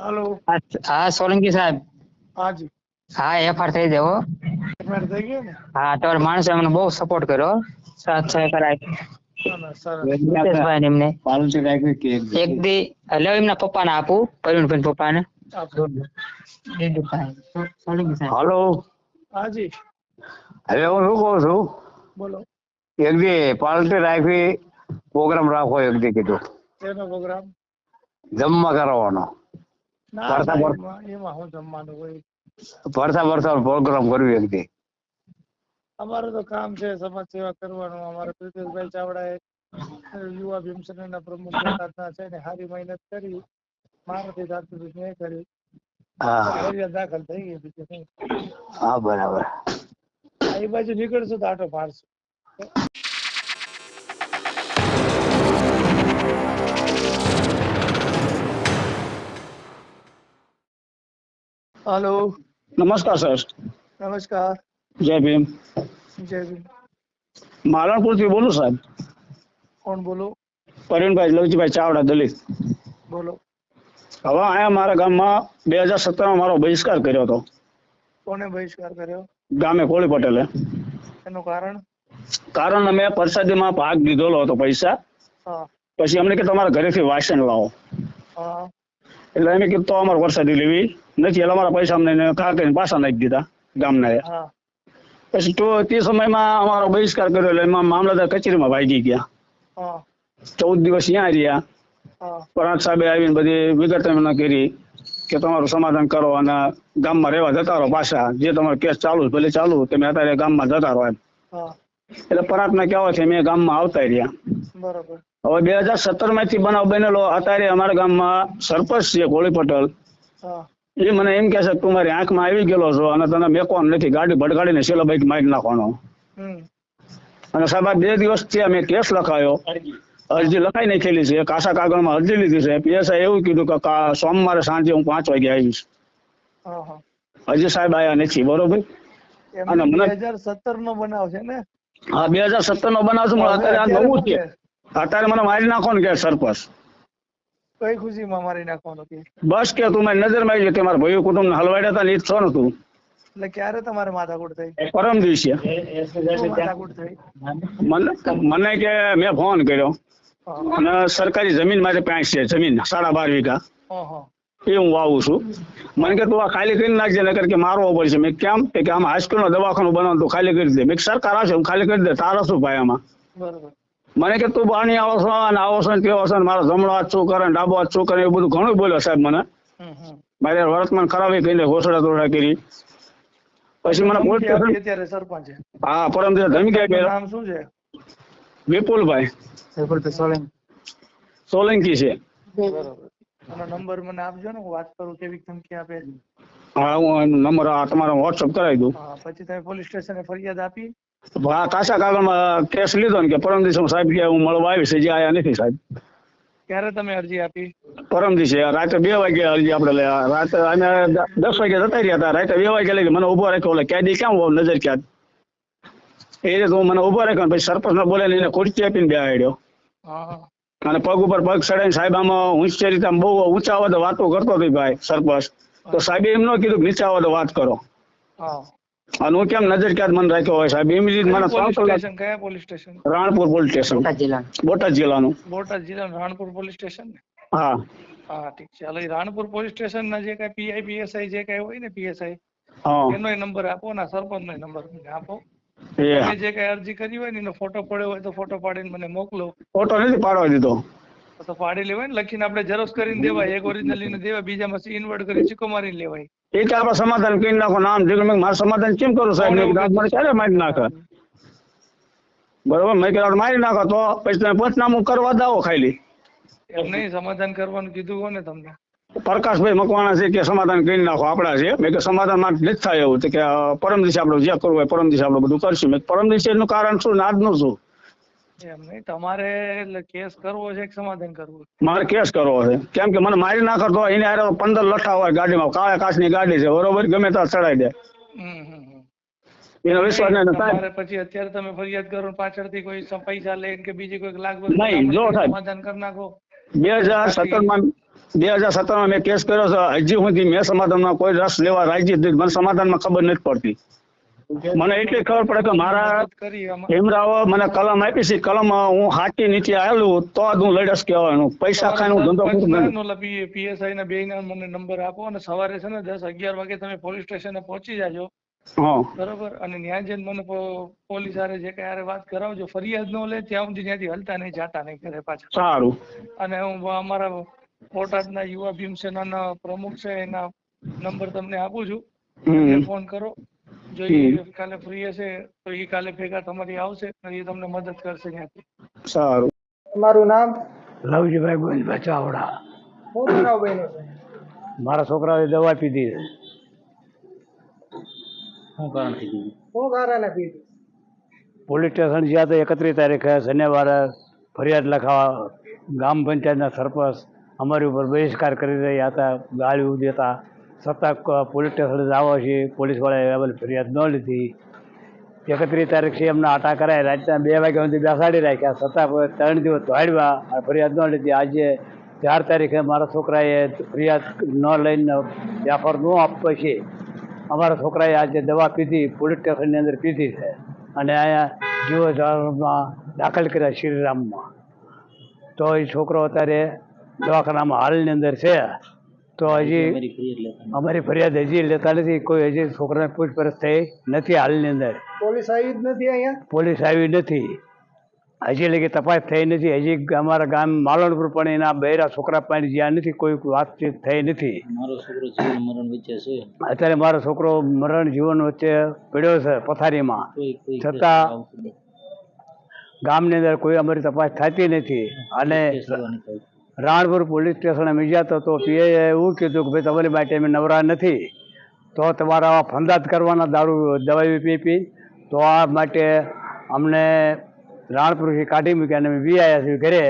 હાલો. હા સોલંકી સાહેબ. હાજી હા એફઆર થઈ જવો એફઆર થઈ ગયો ને? હા તો માણસે મને બહુ સપોર્ટ કર્યો સાથ સહકાર આપ્યો. ના ના ને એક દી એટલે એમના પપ્પાને આપું પ્રવીણભાઈ પપ્પા ને હાલો. હાજી હવે હું શું કહું છું? બોલો. એક દી પાલટી રાખવી પ્રોગ્રામ રાખો એક દી કીધું. પ્રોગ્રામ? જમવા કરાવવાનો ના ના, બોલ. એમાં હું જમવાનું હોય. ભરતા પ્રોગ્રામ કરવી એક દી અમારે તો કામ છે સમાજ સેવા કરવાનું. અમારે પ્રીતેશભાઈ ચાવડાએ યુવા ભીમસેના પ્રમુખ છે ને સારી મહેનત કરી. મારાથી થતું હતું મેં કરી ફરિયાદ દાખલ થઈ ગઈ બીજું હા બરાબર. એ બાજુ નીકળશું તો આટો મારશું હાલો. નમસ્કાર સર. નમસ્કાર. જય ભીમ. જય ભીમ. માલણપુરથી બોલું સાહેબ? કોણ બોલો? પરવીનભાઈ લવજીભાઈ ચાવડા દલિત. બોલો. હવે અહીંયા મારા ગામમાં બે હજાર સત્તરમાં મારો બહિષ્કાર કર્યો હતો. કોને બહિષ્કાર કર્યો? ગામે કોળી પટેલે. એનું કારણ? કારણ અમે પ્રસાદીમાં ભાગ લીધેલો હતો પૈસા. પછી અમને કે તમારા ઘરેથી વાસણ લાવો. એટલે અમે કીધું તો અમારે વરસાદી લેવી. નથી એટલે અમારા પૈસા અમને કા કરીને પાછા નાખી દીધા ગામના પછી તો તે સમયમાં અમારો બહિષ્કાર કર્યો એટલે એમાં મામલતદાર કચેરીમાં ભાગી ગયા. ચૌદ દિવસ ત્યાં રહ્યા. હા. સાહેબે આવીને બધી વિગત એમને કરી કે તમારું સમાધાન કરો અને ગામમાં રહેવા જતા રહો પાછા. જે તમારો કેસ ચાલુ છે ભલે ચાલુ તમે અત્યારે ગામમાં જતા રહો એમ. એટલે પરાગના કહેવાથી મેં ગામમાં આવતા રહ્યા. હવે બે હજાર સત્તરમાંથી બનાવ બનેલો અત્યારે અમારા ગામમાં સરપંચ છે કોળી પટેલ. એ મને એમ કે છે તું મારી આંખમાં આવી ગયેલો છો અને તને મેકવાનું નથી. ગાડી ભડકાડીને છેલ્લો બાઈક મારી નાખવાનો. અને સાહેબ બે દિવસ થયા મેં કેસ લખાયો. અરજી લખાઈ નાખેલી છે. કાસા કાગળમાં અરજી લીધી છે. પીએસઆઈ એવું કીધું કે સોમવારે સાંજે હું પાંચ વાગે આવીશ. હજી સાહેબ આયા નથી બરોબર? અને મને- બે હજાર સત્તર નો બનાવ છે ને? હા બે હજાર સત્તર નો બનાવ છે અત્યારે આ નવું છે? અત્યારે મને મારી નાખો ને કે સરપંચ. કઈ ખુશીમાં મારી નાખવાનો કે? બસ કે તું મારી નજરમાં આવી કે મારા ભાઈઓ કુટુંબ હલવાડ્યા હતા ને જ છો એટલે ક્યારે તમારે માથાકૂટ થઈ? પરમ દિવસે. માથાકૂટ થઈ? મને મને કે મેં ફોન કર્યો. અને સરકારી જમીન માટે પાંચ છે જમીન સાડા બાર વીઘા. એ હું વાવું છું. મને કે તું આ ખાલી કરી નાખજે નકર કે મારવો પડશે. મેં કેમ? કે આમ આમાં હાઈસ્કૂલ નો દવાખાનું બનાવવાનું તું ખાલી કરી દે. મેં સરકાર આવશે હું ખાલી કરી દે. તારા શું ભાઈ આમાં બરોબર. મને કે તું બાણી આવો છો અને આવો છો ને તેવો છો ને મારો જમણો હાથ શું કરે ને ડાબો હાથ શું કરે એવું બધું ઘણું બોલ્યો સાહેબ મને. મારે વર્તમાન ખરાબ કહીને ઘોસડા તોડા કરી. પછી મને પોલીસ સ્ટેશન અત્યારે સરપંચ હા પરમ દિવસે ધમકી આપી નામ શું છે? વિપુલભાઈ. સોલંકી. છે. બરાબર. નંબર મને આપજો ને હું વાત કરું કેવી ધમકી આપે. હા હું નંબર આ તમારો વોટ્સઅપ કરાવી દઉં. પછી તમે પોલીસ સ્ટેશને ફરિયાદ આપી. હા કાસા કાગળમાં કેસ લીધો ને કે પરમ દિવસે સાહેબ કે હું મળવા આવીશ હજી આયા નથી સાહેબ. ક્યારે તમે અરજી આપી? પરમ દિવસે રાતે બે વાગે અરજી આપણે રાતે અમે દસ વાગે જતા રહ્યા હતા રાતે બે વાગે લઈ મને ઊભો રાખ્યો ઓલે કેદી કેમ હોવ નજર ક્યાં? એ રીતે હું મને ઊભો રાખ્યો પછી સરપંચ ને બોલે એને ખુરશી આપીને બે હા. અને પગ ઉપર પગ ચડાઈને સાહેબ આમાં હોશિયારી રીતે બહુ ઊંચા અવાજે વાતો કરતો હતો ભાઈ સરપંચ. તો સાહેબે એમ ન કીધું નીચા અવાજે વાત કરો. અને હું કેમ નજર ક્યાં મને રાખ્યો હોય સાહેબ? એમ રીતે મને ત્રણ કલાક કયા police station? Ranpur police station. Botad જિલ્લા બોટાદ જિલ્લાનું. બોટાદ જિલ્લાનું રાણપુર પોલીસ સ્ટેશન ને? હા. હા ઠીક છે. એટલે રાણપુર પોલીસ સ્ટેશન ના જે કઈ પીઆઈ પીએસઆઈ જે કઈ હોય ને પીએસઆઈ એનો નંબર આપો ના સરપંચ નો નંબર મને આપો. તમે જે કઈ અરજી કરી હોય ને એનો ફોટો પડ્યો હોય તો ફોટો પાડીને મને મોકલો. ફોટો નથી પાડવા દીધો. તો પાડી લેવાય ને લખીને આપણે ઝેરોક્ષ કરીને દેવાય. એક ઓરિજિનલ લઈને દેવાય બીજામાં ઇન્વર્ટ કરી ચીકો મારીને લેવાય. એ કે આપણે સમાધાન કરી નાખો. નામ દીકરો મેં મારે સમાધાન કેમ કરું સાહેબ? મને ક્યારે મારી નાખે? બરોબર મેં કીધું મારી નાખો તો પછી તમે પંચનામું કરવા દાવો ખાલી. એમ નહીં સમાધાન કરવાનું કીધું હોય ને તમને. પ્રકાશભાઈ મકવાણા છે કે સમાધાન કરી નાખો આપણા છે. મેં કે સમાધાન માટે નથી થાય એવું. કે પરમ દિવસે આપણે જે કરવું હોય પરમ દિવસે આપણે બધું કરશું. મેં પરમ દિવસે એનું કારણ શું ને આજનું શું? એમ નહીં. તમારે કેસ કરવો છે કે સમાધાન કરવું મારે કેસ કરવો છે. કેમ કે મને મારી ના કરતો એને આરે પંદર લઠ્ઠા હોય ગાડીમાં. કાળા કાચની ગાડી છે બરોબર? ગમે ત્યાં ચડાઈ દે. હમ હમ હમ. એનો વિશ્વાસ નહીં તમારે પછી અત્યારે તમે ફરિયાદ કરો પાછળથી કોઈ પૈસા લે કે બીજી કોઈ લાગવગ નહીં, જો સાહેબ. સમાધાન કરી નાખો. બે હજાર સત્તરમાં બે હજાર સત્તરમાં મેં કેસ કર્યો છે. હજી સુધી મેં સમાધાનમાં કોઈ રસ લેવા રાજી મને સમાધાન મને સમાધાનમાં ખબર નથી પડતી. મને એટલી ખબર પડે કે મારા. ભીમરાવો મને કલમ આપી છે. કલમ હું હાટી નીચે આવેલું તો જ હું લડસ કહેવાનું પૈસા ખાઈ હું ધંધો કરું પંચનાન નહીં. ઓલા પી- PSI મને નંબર આપો અને સવારે છે ને દસ અગિયાર વાગે તમે પોલીસ સ્ટેશને પહોંચી જાજો. બરોબર? અને ન્યાય જઈને મને પોલીસ આરે જે કઈ આરે વાત કરાવજો ફરિયાદ ન લે ત્યાં સુધી ત્યાંથી હલતા નહીં જાતા નહીં ઘરે પાછા. સારું. અને હું અમારા બોટાદના યુવા ભીમસેનાના પ્રમુખ છે એના નંબર તમને આપું છું. ફોન કરો. જો કાલે ફ્રી હશે તો એ કાલે ભેગા તમારી આવશે અને એ તમને મદદ કરશે ત્યાંથી. સારું. તમારું નામ? લવજીભાઈ ગોવિંદભાઈ ચાવડા શું બનાવ બન્યો મારા છોકરાએ દવા પીધી શું કારણે પીધું પોલીસ સ્ટેશન ગયા તો એકત્રીસ તારીખે શનિવારે ફરિયાદ લખાવા ગામ પંચાયતના સરપંચ અમારી ઉપર બહિષ્કાર કરી રહ્યા હતા ગાળ્યું દેતા છતાં પોલીસ સ્ટેશન આવો છે. પોલીસવાળાએ અમને ફરિયાદ ન લીધી. એકત્રીસ તારીખથી એમને આટા કરાય. રાતના બે વાગ્યા સુધી બેસાડી રાખ્યા. છતાં ત્રણ દિવસ અને ફરિયાદ ન લીધી. આજે ચાર તારીખે મારા છોકરાએ ફરિયાદ ન લઈને જાફર ન આપવો છે. અમારા છોકરાએ આજે દવા પીધી. પોલીસ સ્ટેશનની અંદર પીધી છે. અને અહીંયા જીવો દાખલ કર્યા શ્રીરામમાં. તો એ છોકરો અત્યારે દવાખાનામાં હાલની અંદર છે. તો હજી અમારી ફરિયાદ હજી લેતા નથી કોઈ હજી છોકરાને પૂછપરછ થઈ નથી હાલની અંદર. પોલીસ આવી જ નથી અહીંયા? પોલીસ આવી નથી. હજી લગી તપાસ થઈ નથી. હજી અમારા ગામ માલણપુર પણ એના બહેરા છોકરા પાસે જ્યાં નથી કોઈ વાતચીત થઈ નથી. મારો છોકરો જીવન મરણ વચ્ચે છે. અત્યારે મારો છોકરો મરણ જીવન વચ્ચે પડ્યો છે પથારીમાં. છતાં ગામની અંદર કોઈ અમારી તપાસ થતી નથી. અને રાણપુર પોલીસ સ્ટેશન અમે ગયા તો તો પીએ એવું કીધું કે ભાઈ તમારી માટે અમે નવરા નથી. તો તમારા આવા ફંદાત કરવાના દારૂ દવાઈ પી પી. તો આ માટે અમને રાણપુરથી કાઢી મૂક્યા અને અમે વી આવ્યા છીએ ઘરે.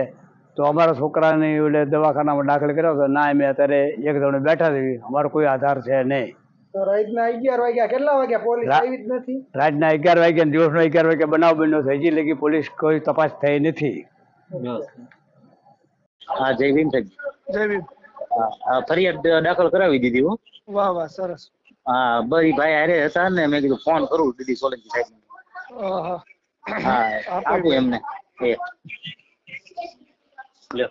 તો અમારા છોકરાને ઓલે દવાખાનામાં દાખલ કર્યો તો ના અમે અત્યારે એક જણ બેઠા છીએ અમારો કોઈ આધાર છે નહીં. રાતના અગિયાર વાગ્યા કેટલા વાગ્યા? પોલીસ આવી જ નથી? રાતના અગિયાર વાગ્યા અને દિવસનો અગિયાર વાગ્યા બનાવ બન્યો છે હજી લગી પોલીસ કોઈ તપાસ થઈ નથી. હા જય ભીમ સાહેબ. જય ભીમ. હા, હા, ફરિયાદ દાખલ કરાવી દીધી હો. વાહ વાહ સરસ. હા બરી ભાઈ હારે હતા ને મેં કીધું ફોન કરું દીદી સોલંકી સાહેબ આહા. હા આપો. આપું એમને. એ. લ્યો.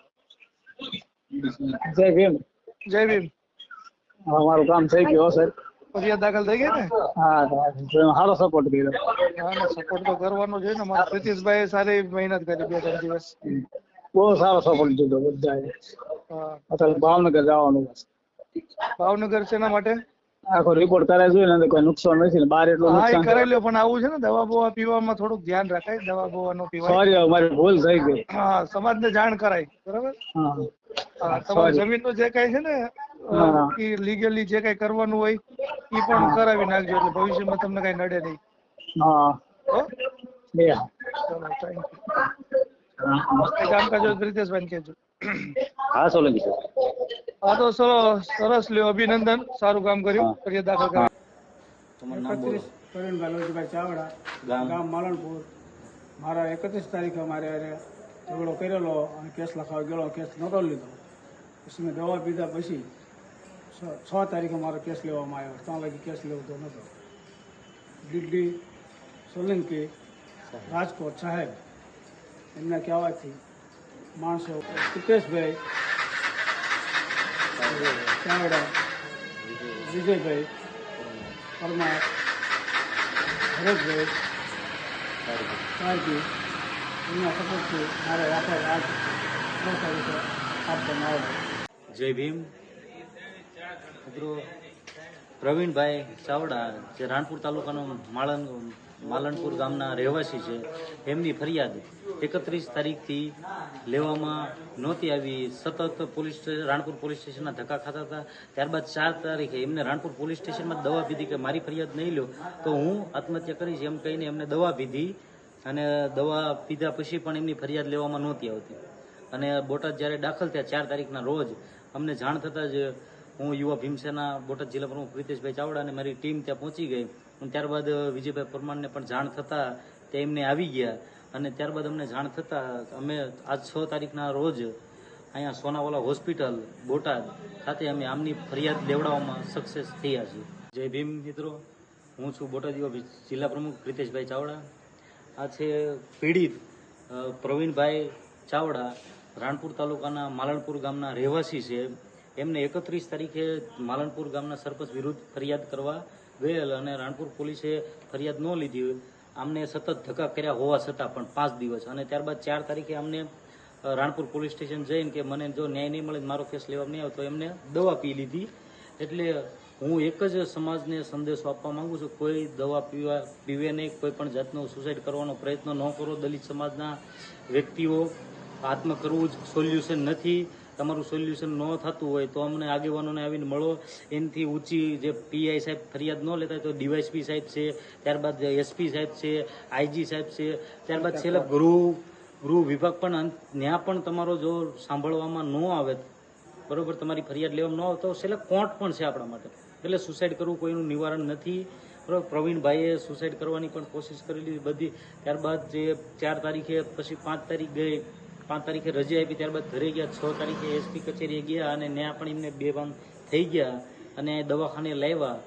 જય ભીમ. જય ભીમ. હા મારું કામ થઈ ગયું સાહેબ. ફરિયાદ દાખલ થઈ ગઈ ને? હા સારો સપોર્ટ કર્યો. સપોર્ટ તો કરવાનો છે ને. મારા પ્રીતિશભાઈ સારી મહેનત કરી બે ત્રણ દિવસ. બહુ સારો સપોર્ટ દીધો બધાએ. અત્યારે ભાવનગર જવાનું ભાવનગર એના માટે? આખો રિપોર્ટ કરાય જોઈએ ને કોઈ નુકસાન નથી ને બહાર એટલું નુકસાન કરેલું પણ આવું છે ને દવા બવા પીવામાં થોડુંક ધ્યાન રાખાય દવા બોવા નો પીવાય સોરી મારી ભૂલ થઈ ગઈ. હા સમાજને જાણ કરાય બરાબર? હા. તમારી Sorry. જમીનનું જે કઈ છે ને એ લીગલી જે કઈ કરવાનું હોય એ પણ કરાવી નાખજો એટલે ભવિષ્યમાં તમને કઈ નડે નહીં. હા. હો? ચલો થેન્ક યુ કામકાજ હોય તો પ્રીતેશભાઈ કહેજો હા સોલંકી સાહેબ હા તો સરસ સરસ લ્યો અભિનંદન સારું કામ કર્યું ફરિયાદ દાખલ કરી તમારું નામ બોલો પ્રવીણભાઈ લોજીભાઈ ચાવડા ગામ ગામ માલણપુર મારા એકત્રીસ તારીખે મારે હારે ઝઘડો કરેલો અને કેસ લખાવા ગયેલો કેસ નહોતો લીધો પછી મેં દવા પીધા પછી છ- છ તારીખે મારો કેસ લેવામાં આવ્યો ત્યાં લગી કેસ લેવતો નહોતો દિલ્હી સોલંકી રાજકોટ સાહેબ એમના કહેવાથી માણસો સુકેશભાઈ ચાવડા, વિજયભાઈ, પરમાર, ભરતભાઈ કાર્કી એમના સપોર્ટથી મારે આખા આજ છ તારીખે આપવામાં આવ્યો જય ભીમ. પ્રવીણભાઈ ચાવડા, જે રાણપુર તાલુકાનો માળન માલણપુર ગામના રહેવાસી છે. એમની ફરિયાદ એકત્રીસ તારીખથી લેવામાં નહોતી આવી. સતત પોલીસ રાણપુર પોલીસ સ્ટેશનના ધક્કા ખાતા હતા. ત્યારબાદ ચાર તારીખે એમને રાણપુર પોલીસ સ્ટેશનમાં દવા પીધી કે મારી ફરિયાદ નહીં લો તો હું આત્મહત્યા કરીશ એમ કહીને એમને દવા પીધી અને દવા પીધા પછી પણ એમની ફરિયાદ લેવામાં નહોતી આવતી. અને બોટાદ જ્યારે દાખલ થયા ચાર તારીખના રોજ, અમને જાણ થતાં જ હું યુવા ભીમસેના બોટાદ જિલ્લા પ્રમુખ પ્રિતેશભાઈ ચાવડા અને મારી ટીમ ત્યાં પહોંચી ગઈ. અને ત્યારબાદ વિજયભાઈ પરમારને પણ જાણ થતાં તે એમને આવી ગયા. અને ત્યારબાદ અમને જાણ થતાં અમે આજ છ તારીખના રોજ અહીંયા સોનાવાલા હોસ્પિટલ, બોટાદ ખાતે અમે આમની ફરિયાદ લેવડાવવામાં સક્સેસ થયા છીએ. જય ભીમ મિત્રો. હું છું બોટાદ જિલ્લા પ્રમુખ પ્રિતેશભાઈ ચાવડા. આ છે પીડિત પ્રવીણભાઈ ચાવડા, રાણપુર તાલુકાના માલણપુર ગામના રહેવાસી છે. એમને એકત્રીસ તારીખે માલણપુર ગામના સરપંચ વિરુદ્ધ ફરિયાદ કરવા ગયેલ અને રાણપુર પોલીસે ફરિયાદ ન લીધી આમને સતત ધક્કા કર્યા હોવા છતાં પણ પાંચ દિવસ. અને ત્યારબાદ ચાર તારીખે અમને રાણપુર પોલીસ સ્ટેશન જઈને કે મને જો ન્યાય નહીં મળે મારો કેસ લેવામાં નહીં આવે તો એમને દવા પી લીધી. એટલે હું એક જ સમાજને સંદેશો આપવા માંગુ છું, કોઈ દવા પીવા, પીવે નહીં, કોઈ પણ જાતનો સુસાઇડ કરવાનો પ્રયત્ન ન કરો. દલિત સમાજના વ્યક્તિઓ આત્મ કરવું જ સોલ્યુશન નથી. તમારું સોલ્યુશન ન થતું હોય તો અમને આગેવાનોને આવીને મળો. એનાથી ઊંચી જે પીઆઈ સાહેબ ફરિયાદ ન લેતા હોય તો ડીવાયસપી સાહેબ છે ત્યારબાદ એસપી સાહેબ છે આઈજી સાહેબ છે ત્યારબાદ છેલ્લે ગૃહ ગૃહ વિભાગ પણ ત્યાં પણ તમારો જો સાંભળવામાં ન આવે બરોબર તમારી ફરિયાદ લેવામાં ન આવે તો છેલ્લે કોર્ટ પણ છે આપણા માટે. એટલે સુસાઇડ કરવું કોઈનું નિવારણ નથી. બરોબર પ્રવીણભાઈએ સુસાઇડ કરવાની પણ કોશિશ કરેલી બધી. ત્યારબાદ જે ચાર તારીખે પછી પાંચ તારીખ ગઈ પાંચ તારીખે રજા આપી, ત્યારબાદ ઘરે ગયા, છ તારીખે એસપી કચેરીએ ગયા અને ત્યાં પણ એમને બેભાન થઈ ગયા અને દવાખાને લાવ્યા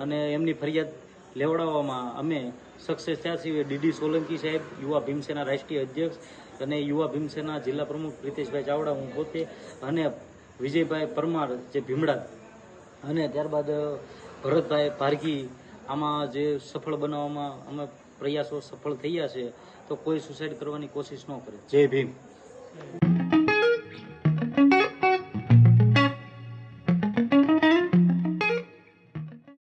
અને એમની ફરિયાદ લેવડાવવામાં અમે સક્સેસ થયા છીએ. ડીડી સોલંકી સાહેબ, યુવા ભીમસેના રાષ્ટ્રીય અધ્યક્ષ અને યુવા ભીમસેના જિલ્લા પ્રમુખ પ્રિતેશભાઈ ચાવડા, હું પોતે અને વિજયભાઈ પરમાર, જે ભીમડા. અને ત્યારબાદ ભરતભાઈ પારગી આમાં જે સફળ બનાવવામાં અમે પ્રયાસો સફળ થયા છે, તો કોઈ સુસાઇડ કરવાની કોશિશ ન કરે. જય ભીમ. Thank you.